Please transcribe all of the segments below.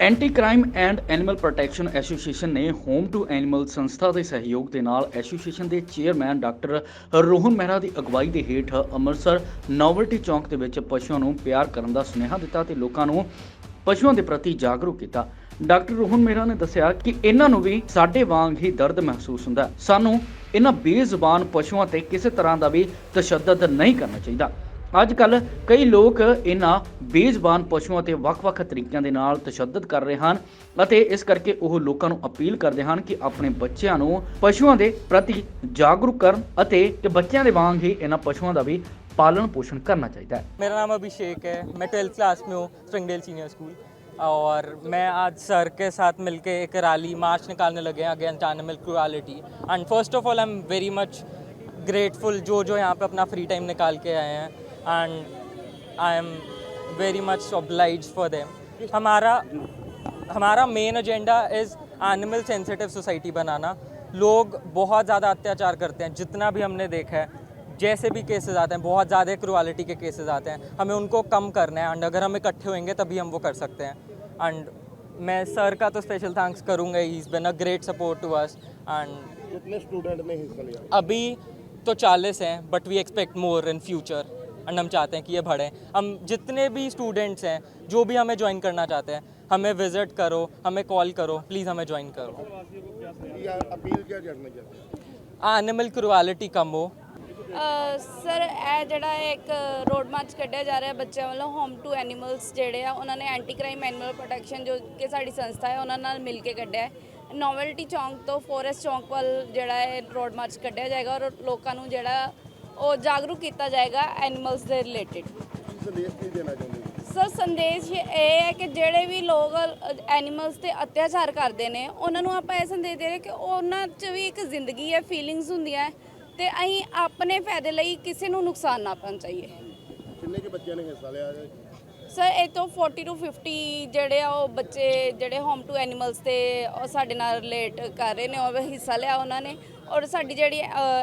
Anti crime and animal protection association ਨੇ home to animal ਸੰਸਥਾ ਦੇ ਸਹਿਯੋਗ ਦੇ ਨਾਲ ਐਸੋਸੀਏਸ਼ਨ ਦੇ ਚੇਅਰਮੈਨ ਡਾਕਟਰ ਰੋਹਨ ਮਹਿਰਾ ਦੀ ਅਗਵਾਈ ਦੇ ਹੇਠ ਅੰਮ੍ਰਿਤਸਰ ਨੋਵਲਟੀ ਚੌਂਕ ਦੇ ਵਿੱਚ ਪਸ਼ੂਆਂ ਨੂੰ ਪਿਆਰ ਕਰਨ ਦਾ ਸੁਨੇਹਾ ਦਿੱਤਾ ਤੇ ਲੋਕਾਂ ਨੂੰ ਪਸ਼ੂਆਂ ਦੇ ਪ੍ਰਤੀ ਜਾਗਰੂਕ ਕੀਤਾ। ਡਾਕਟਰ ਰੋਹਨ ਮਹਿਰਾ ਨੇ ਦੱਸਿਆ ਕਿ ਇਹਨਾਂ ਨੂੰ ਵੀ ਸਾਡੇ ਵਾਂਗ ਹੀ ਦਰਦ ਮਹਿਸੂਸ ਹੁੰਦਾ ਸਾਨੂੰ ਇਹਨਾਂ ਬੇਜ਼ੁਬਾਨ ਪਸ਼ੂਆਂ ਤੇ ਕਿਸੇ ਤਰ੍ਹਾਂ ਦਾ ਵੀ ਤਸ਼ੱਦਦ ਨਹੀਂ ਕਰਨਾ ਚਾਹੀਦਾ। ਅੱਜ ਕੱਲ ਕਈ ਲੋਕ ਇਹਨਾਂ ਬੇਜ਼ਬਾਨ ਪਸ਼ੂਆਂ ਤੇ ਵੱਖ-ਵੱਖ ਤਰੀਕਿਆਂ ਦੇ ਨਾਲ ਤਸ਼ੱਦਦ ਕਰ ਰਹੇ ਹਨ ਅਤੇ ਇਸ ਕਰਕੇ ਉਹ ਲੋਕਾਂ ਨੂੰ ਅਪੀਲ ਕਰਦੇ ਹਨ ਕਿ ਆਪਣੇ ਬੱਚਿਆਂ ਨੂੰ ਪਸ਼ੂਆਂ ਦੇ ਪ੍ਰਤੀ ਜਾਗਰੂਕ ਕਰਨ ਅਤੇ ਕਿ ਬੱਚਿਆਂ ਦੇ ਵਾਂਗ ਹੀ ਇਹਨਾਂ ਪਸ਼ੂਆਂ ਦਾ ਵੀ ਪਾਲਣ ਪੋਸ਼ਣ ਕਰਨਾ ਚਾਹੀਦਾ ਹੈ मेरा नाम अभिषेक है मैं ट्वेल्थ क्लास में हूँ स्प्रिंगडेल सीनियर स्कूल और मैं आज सर के साथ मिलके एक रैली मार्च निकालने लगे हैं against animal cruelty and first of all I am very much grateful जो जो यहाँ पे अपना फ्री टाइम निकाल के आए हैं and I am very much obliged for them हमारा हमारा main agenda is animal sensitive society बनाना। लोग बहुत ज़्यादा अत्याचार करते हैं जितना भी हमने देखा है। जैसे भी केसेस आते हैं बहुत ज़्यादा क्रुअलिटी के केसेस आते हैं। हमें उनको कम करना है एंड अगर हम इकट्ठे होंगे तभी हम वो कर सकते हैं। एंड मैं सर का तो स्पेशल थैंक्स करूँगा he is been a great support to us and कितने स्टूडेंट ने हिस्सा लिया? अभी तो 40 हैं but we expect more in future and हम चाहते हैं कि ये बढ़े हम जितने भी स्टूडेंट्स हैं जो भी हमें ज्वाइन करना चाहते हैं हमें विज़िट करो हमें कॉल करो प्लीज़ हमें ज्वाइन करो या अपील क्या करना चाहते हैं एनिमल क्रुअलिटी कम हो ਅ, ਸਰ ਇਹ ਜਿਹੜਾ ਇੱਕ ਰੋਡ ਮਾਰਚ ਕੱਢਿਆ ਜਾ ਰਿਹਾ ਬੱਚਿਆਂ ਵੱਲੋਂ ਹੋਮ ਟੂ ਐਨੀਮਲਸ ਜਿਹੜੇ ਆ ਉਹਨਾਂ ਨੇ ਐਂਟੀ ਕ੍ਰਾਈਮ ਐਨੀਮਲ ਪ੍ਰੋਟੈਕਸ਼ਨ ਜੋ ਕਿ ਸਾਡੀ ਸੰਸਥਾ ਹੈ ਉਹਨਾਂ ਨਾਲ ਮਿਲ ਕੇ ਕੱਢਿਆ ਹੈ ਨੋਵਲਟੀ ਚੌਂਕ ਤੋਂ ਫੋਰੈਸਟ ਚੌਂਕ ਵੱਲ ਜਿਹੜਾ ਹੈ ਰੋਡ ਮਾਰਚ ਕੱਢਿਆ ਜਾਏਗਾ ਔਰ ਲੋਕਾਂ ਨੂੰ ਜਿਹੜਾ ਉਹ ਜਾਗਰੂਕ ਕੀਤਾ ਜਾਏਗਾ ਐਨੀਮਲਸ ਦੇ ਰਿਲੇਟਡ ਕੀ ਸੰਦੇਸ਼ ਕੀ ਦੇਣਾ ਚਾਹੁੰਦੇ ਹੋ? ਸਰ ਸੰਦੇਸ਼ ਇਹ ਹੈ ਕਿ ਜਿਹੜੇ ਵੀ ਲੋਕ ਐਨੀਮਲਸ ਤੇ ਅਤਿਆਚਾਰ ਕਰਦੇ ਨੇ ਉਹਨਾਂ ਨੂੰ ਆਪਾਂ ਇਹ ਸੰਦੇਸ਼ ਦੇ ਰਹੇ ਕਿ ਉਹਨਾਂ 'ਚ ਵੀ ਇੱਕ ਜ਼ਿੰਦਗੀ ਹੈ ਫੀਲਿੰਗਸ ਹੁੰਦੀਆਂ ਹੈ ਤੇ ਅਸੀਂ ਆਪਣੇ ਫਾਇਦੇ ਲਈ ਕਿਸੇ ਨੂੰ ਨੁਕਸਾਨ ਨਾ ਪਹੁੰਚਾਈਏ। ਕਿੰਨੇ ਕੇ ਬੱਚਿਆਂ ਨੇ ਹਿੱਸਾ ਲਿਆ? ਸਰ ਇਹ ਤੋਂ 40 ਟੂ 50 ਜਿਹੜੇ ਆ ਉਹ ਬੱਚੇ ਜਿਹੜੇ ਹੋਮ ਟੂ ਐਨੀਮਲਸ ਤੇ ਉਹ ਸਾਡੇ ਨਾਲ ਰਿਲੇਟ ਕਰ ਰਹੇ ਨੇ ਉਹ ਹਿੱਸਾ ਲਿਆ ਉਹਨਾਂ ਨੇ। ਔਰ ਸਾਡੀ ਜਿਹੜੀ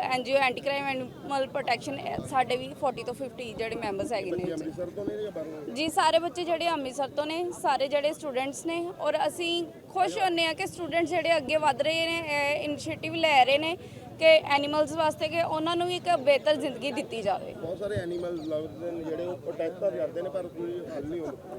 NGO anti crime animal protection ਸਾਡੇ ਵੀ 40 ਤੋਂ 50 ਜਿਹੜੇ ਮੈਂਬਰਸ ਹੈਗੇ ਨੇ ਬੱਚੇ ਇਹ 'ਚ। ਅੰਮ੍ਰਿਤਸਰ ਤੋਂ ਨੇ ਜਾਂ ਬਾਹਰੋਂ ਜੀ ਸਾਰੇ ਬੱਚੇ ਜਿਹੜੇ ਅੰਮ੍ਰਿਤਸਰ ਤੋਂ ਨੇ ਸਾਰੇ ਜਿਹੜੇ ਸਟੂਡੈਂਟਸ ਨੇ ਔਰ ਅਸੀਂ ਖੁਸ਼ ਹੁੰਨੇ ਆ ਕਿ ਸਟੂਡੈਂਟਸ ਜਿਹੜੇ ਅੱਗੇ ਵਧ ਰਹੇ ਨੇ ਇਨੀਸ਼ੀਏਟਿਵ ਲੈ ਰਹੇ ਨੇ ਕਿ ਐਨੀਮਲਸ ਵਾਸਤੇ ਕਿ ਉਹਨਾਂ ਨੂੰ ਵੀ ਇੱਕ ਬਿਹਤਰ ਜ਼ਿੰਦਗੀ ਦਿੱਤੀ ਜਾਵੇ। ਬਹੁਤ ਸਾਰੇ ਐਨੀਮਲ ਲਵਰਸ ਨੇ ਜਿਹੜੇ ਉਹ ਪ੍ਰੋਟੈਕਟ ਤਾਂ ਕਰਦੇ ਨੇ ਪਰ ਕੋਈ ਹੱਲ ਨਹੀਂ ਹੁੰਦਾ।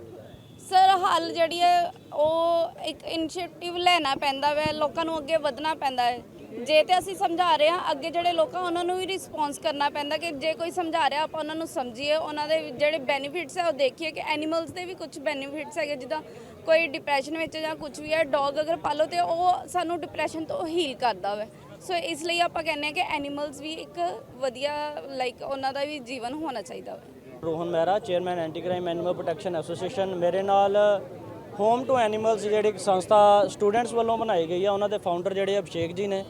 ਸਰ ਹੱਲ ਜਿਹੜੀ ਹੈ ਉਹ ਇੱਕ ਇਨੀਸ਼ੀਏਟਿਵ ਲੈਣਾ ਪੈਂਦਾ ਵੈ ਲੋਕਾਂ ਨੂੰ ਅੱਗੇ ਵਧਣਾ ਪੈਂਦਾ ਹੈ। ਜੇ ਤੇ ਅਸੀਂ ਸਮਝਾ ਰਹੇ ਹਾਂ, ਅੱਗੇ ਜਿਹੜੇ ਲੋਕਾਂ ਉਹਨਾਂ ਨੂੰ ਵੀ ਰਿਸਪੌਂਸ ਕਰਨਾ ਪੈਂਦਾ ਕਿ ਜੇ ਕੋਈ ਸਮਝਾ ਰਿਹਾ, ਆਪਾਂ ਉਹਨਾਂ ਨੂੰ ਸਮਝੀਏ, ਉਹਨਾਂ ਦੇ ਜਿਹੜੇ ਬੈਨੀਫਿਟਸ ਹੈ ਉਹ ਦੇਖੀਏ ਕਿ ਐਨੀਮਲਸ ਦੇ ਵੀ ਕੁਝ ਬੈਨੀਫਿਟਸ ਹੈਗੇ, ਜਿੱਦਾਂ ਕੋਈ ਡਿਪਰੈਸ਼ਨ ਵਿੱਚ ਜਾਂ ਕੁਝ ਵੀ ਹੈ ਡੌਗ ਅਗਰ ਪਾਲੋ ਤੇ ਉਹ ਸਾਨੂੰ ਡਿਪਰੈਸ਼ਨ ਤੋਂ ਹੀਲ ਕਰਦਾ ਵੈ। ਸੋ ਇਸ ਲਈ ਆਪਾਂ ਕਹਿੰਦੇ ਹਾਂ ਕਿ ਐਨੀਮਲਸ ਵੀ ਇੱਕ ਵਧੀਆ ਲਾਈਕ ਉਹਨਾਂ ਦਾ ਵੀ ਜੀਵਨ ਹੋਣਾ ਚਾਹੀਦਾ ਵਾ। Rohan Mehra chairman anti crime animal protection association ਮੇਰੇ ਨਾਲ ਹੋਮ ਟੂ ਐਨੀਮਲਸ ਜਿਹੜੀ ਇੱਕ ਸੰਸਥਾ ਸਟੂਡੈਂਟਸ ਵੱਲੋਂ ਬਣਾਈ ਗਈ ਆ, ਉਹਨਾਂ ਦੇ ਫਾਊਂਡਰ ਜਿਹੜੇ ਅਭਿਸ਼ੇਕ ਜੀ ਨੇ।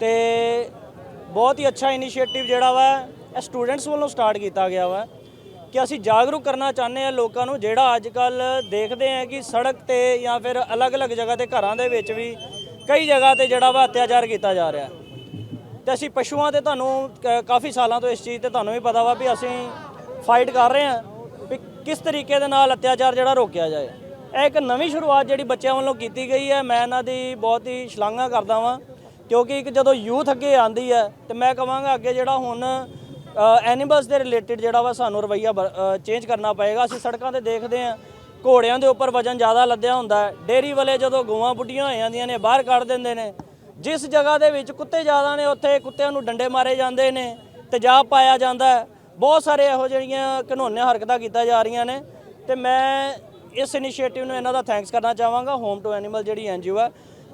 ਤੇ ਬਹੁਤ ਹੀ ਅੱਛਾ ਇਨੀਸ਼ੀਏਟਿਵ ਜਿਹੜਾ ਵਾ, ਇਹ ਸਟੂਡੈਂਟਸ ਵੱਲੋਂ ਸਟਾਰਟ ਕੀਤਾ ਗਿਆ ਵਾ ਕਿ ਅਸੀਂ ਜਾਗਰੂਕ ਕਰਨਾ ਚਾਹੁੰਦੇ ਆ ਲੋਕਾਂ ਨੂੰ, ਜਿਹੜਾ ਅੱਜ ਕੱਲ ਦੇਖਦੇ ਆ ਕਿ ਸੜਕ ਤੇ ਜਾਂ ਫਿਰ ਅਲੱਗ-ਅਲੱਗ ਜਗ੍ਹਾ ਤੇ ਘਰਾਂ ਦੇ ਵਿੱਚ ਵੀ ਕਈ ਜਗ੍ਹਾ ਤੇ ਜਿਹੜਾ ਵਾ ਅਤਿਆਚਾਰ ਕੀਤਾ ਜਾ ਰਿਹਾ। ਤੇ ਅਸੀਂ ਪਸ਼ੂਆਂ ਤੇ ਤੁਹਾਨੂੰ ਕ- ਕਾਫੀ ਸਾਲਾਂ ਤੋਂ ਇਸ ਚੀਜ਼ ਤੇ ਤੁਹਾਨੂੰ ਵੀ ਪਤਾ ਵਾ ਵੀ ਅਸੀਂ ਫਾਈਟ ਕਰ ਰਹੇ ਹਾਂ ਵੀ ਕਿਸ ਤਰੀਕੇ ਦੇ ਨਾਲ ਅਤਿਆਚਾਰ ਜਿਹੜਾ ਰੋਕਿਆ ਜਾਏ। ਇਹ ਇੱਕ ਨਵੀਂ ਸ਼ੁਰੂਆਤ ਜਿਹੜੀ ਬੱਚਿਆਂ ਵੱਲੋਂ ਕੀਤੀ ਗਈ ਹੈ, ਮੈਂ ਇਹਨਾਂ ਦੀ ਬਹੁਤ ਹੀ ਸ਼ਲਾਘਾ ਕਰਦਾ ਵਾਂ, ਕਿਉਂਕਿ ਇੱਕ ਜਦੋਂ ਯੂਥ ਅੱਗੇ ਆਂਦੀ ਹੈ, ਤੇ ਮੈਂ ਕਹਾਂਗਾ ਅੱਗੇ ਜਿਹੜਾ ਹੁਣ ਐਨੀਮਲਸ ਦੇ ਰਿਲੇਟਡ ਜਿਹੜਾ ਵਾ ਸਾਨੂੰ ਰਵਈਆ ਚੇਂਜ ਕਰਨਾ ਪਏਗਾ, ਅਸੀਂ ਸੜਕਾਂ ਤੇ ਦੇਖਦੇ ਹਾਂ, ਘੋੜਿਆਂ ਦੇ ਉੱਪਰ ਵਜਨ ਜ਼ਿਆਦਾ ਲੱਦਿਆ ਹੁੰਦਾ ਹੈ ਡੇਰੀ ਵਾਲੇ ਜਦੋਂ ਗਊਆਂ ਬੁੱਢੀਆਂ ਹੋ ਜਾਂਦੀਆਂ ਨੇ, ਬਾਹਰ ਕੱਢ ਦਿੰਦੇ ਨੇ, ਜਿਸ ਜਗ੍ਹਾ ਦੇ ਵਿੱਚ ਕੁੱਤੇ ਜ਼ਿਆਦਾ ਨੇ, ਉੱਥੇ ਕੁੱਤਿਆਂ ਨੂੰ ਡੰਡੇ ਮਾਰੇ ਜਾਂਦੇ ਨੇ, ਤੇਜ਼ਾਬ ਪਾਇਆ ਜਾਂਦਾ ਬਹੁਤ ਸਾਰੇ ਇਹੋ ਜਿਹੜੀਆਂ ਘਿਨੌਣੇ ਹਰਕਤਾਂ ਕੀਤੀਆਂ ਜਾ ਰਹੀਆਂ ਨੇ, ਤੇ ਮੈਂ ਇਸ ਇਨੀਸ਼ੀਏਟਿਵ ਨੂੰ ਇਹਨਾਂ ਦਾ ਥੈਂਕਸ ਕਰਨਾ ਚਾਹਾਂਗਾ। ਹੋਮ ਟੂ ਐਨੀਮਲ ਜਿਹੜੀ ਐਨਜੀਓ ਹੈ,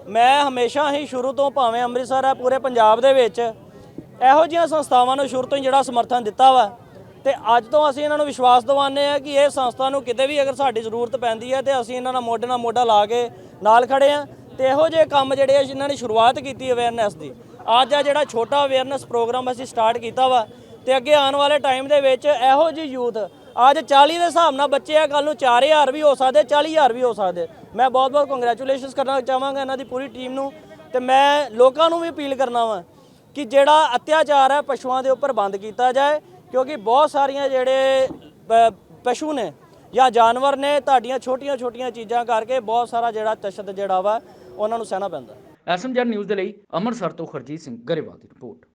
ਮੈਂ ਹਮੇਸ਼ਾ ਹੀ ਸ਼ੁਰੂ ਤੋਂ ਭਾਵੇਂ ਅੰਮ੍ਰਿਤਸਰ ਹੈ, ਪੂਰੇ ਪੰਜਾਬ ਦੇ ਵਿੱਚ ਇਹੋ ਜਿਹੀਆਂ ਸੰਸਥਾਵਾਂ ਨੂੰ ਸ਼ੁਰੂ ਤੋਂ ਹੀ ਜਿਹੜਾ ਸਮਰਥਨ ਦਿੱਤਾ ਵਾ। ਤੇ ਅੱਜ ਤੋਂ ਅਸੀਂ ਇਹਨਾਂ ਨੂੰ ਵਿਸ਼ਵਾਸ ਦਿਵਾਉਂਦੇ ਆ ਕਿ ਇਹ ਸੰਸਥਾ ਨੂੰ ਕਿਤੇ ਵੀ ਅਗਰ ਸਾਡੀ ਜ਼ਰੂਰਤ ਪੈਂਦੀ ਹੈ ਤੇ ਅਸੀਂ ਇਹਨਾਂ ਨਾਲ ਮੋਢੇ ਨਾਲ ਮੋਢਾ ਲਾ ਕੇ ਨਾਲ ਖੜੇ ਆ ਤੇ ਇਹੋ ਜਿਹੇ ਕੰਮ ਜਿਹੜੇ ਆ ਜਿਨ੍ਹਾਂ ਨੇ ਸ਼ੁਰੂਆਤ ਕੀਤੀ ਅਵੇਅਰਨੈਸ ਦੀ। ਅੱਜ ਆ ਜਿਹੜਾ ਛੋਟਾ ਅਵੇਅਰਨੈਸ ਪ੍ਰੋਗਰਾਮ ਅਸੀਂ ਸਟਾਰਟ ਕੀਤਾ ਵਾ, ਤੇ ਅੱਗੇ ਆਉਣ ਵਾਲੇ ਟਾਈਮ ਦੇ ਵਿੱਚ ਇਹੋ ਜਿਹੇ ਯੂਥ ਅੱਜ 40 ਦੇ ਹਿਸਾਬ ਨਾਲ ਬੱਚੇ ਆ ਕੱਲ ਨੂੰ 4000 ਵੀ ਹੋ ਸਕਦੇ 40000 ਵੀ ਹੋ ਸਕਦੇ। ਮੈਂ ਬਹੁਤ ਬਹੁਤ ਕੰਗ੍ਰੈਚੁਲੇਸ਼ਨਸ ਕਰਨਾ ਚਾਹਾਂਗਾ ਇਹਨਾਂ ਦੀ ਪੂਰੀ ਟੀਮ ਨੂੰ ਤੇ ਮੈਂ ਲੋਕਾਂ ਨੂੰ ਵੀ ਅਪੀਲ ਕਰਨਾ ਵਾ ਕਿ ਜਿਹੜਾ ਅਤਿਆਚਾਰ ਹੈ ਪਸ਼ੂਆਂ ਦੇ ਉੱਪਰ ਬੰਦ ਕੀਤਾ ਜਾਏ, ਕਿਉਂਕਿ ਬਹੁਤ ਸਾਰੀਆਂ ਜਿਹੜੇ ਪਸ਼ੂ ਨੇ ਜਾਂ ਜਾਨਵਰ ਨੇ ਤੁਹਾਡੀਆਂ ਛੋਟੀਆਂ-ਛੋਟੀਆਂ ਚੀਜ਼ਾਂ ਕਰਕੇ ਬਹੁਤ ਸਾਰਾ ਜਿਹੜਾ ਤਸ਼ੱਦਦ ਜਿਹੜਾ ਵਾ, ਉਹਨਾਂ ਨੂੰ ਸਹਿਣਾ ਪੈਂਦਾ। ਐਸਐਮਜੀ ਨਿਊਜ਼ ਦੇ ਲਈ ਅੰਮ੍ਰਿਤਸਰ ਤੋਂ ਖਰਜੀਤ ਸਿੰਘ ਗਰੇਵਾਲ ਦੀ ਰਿਪੋਰਟ।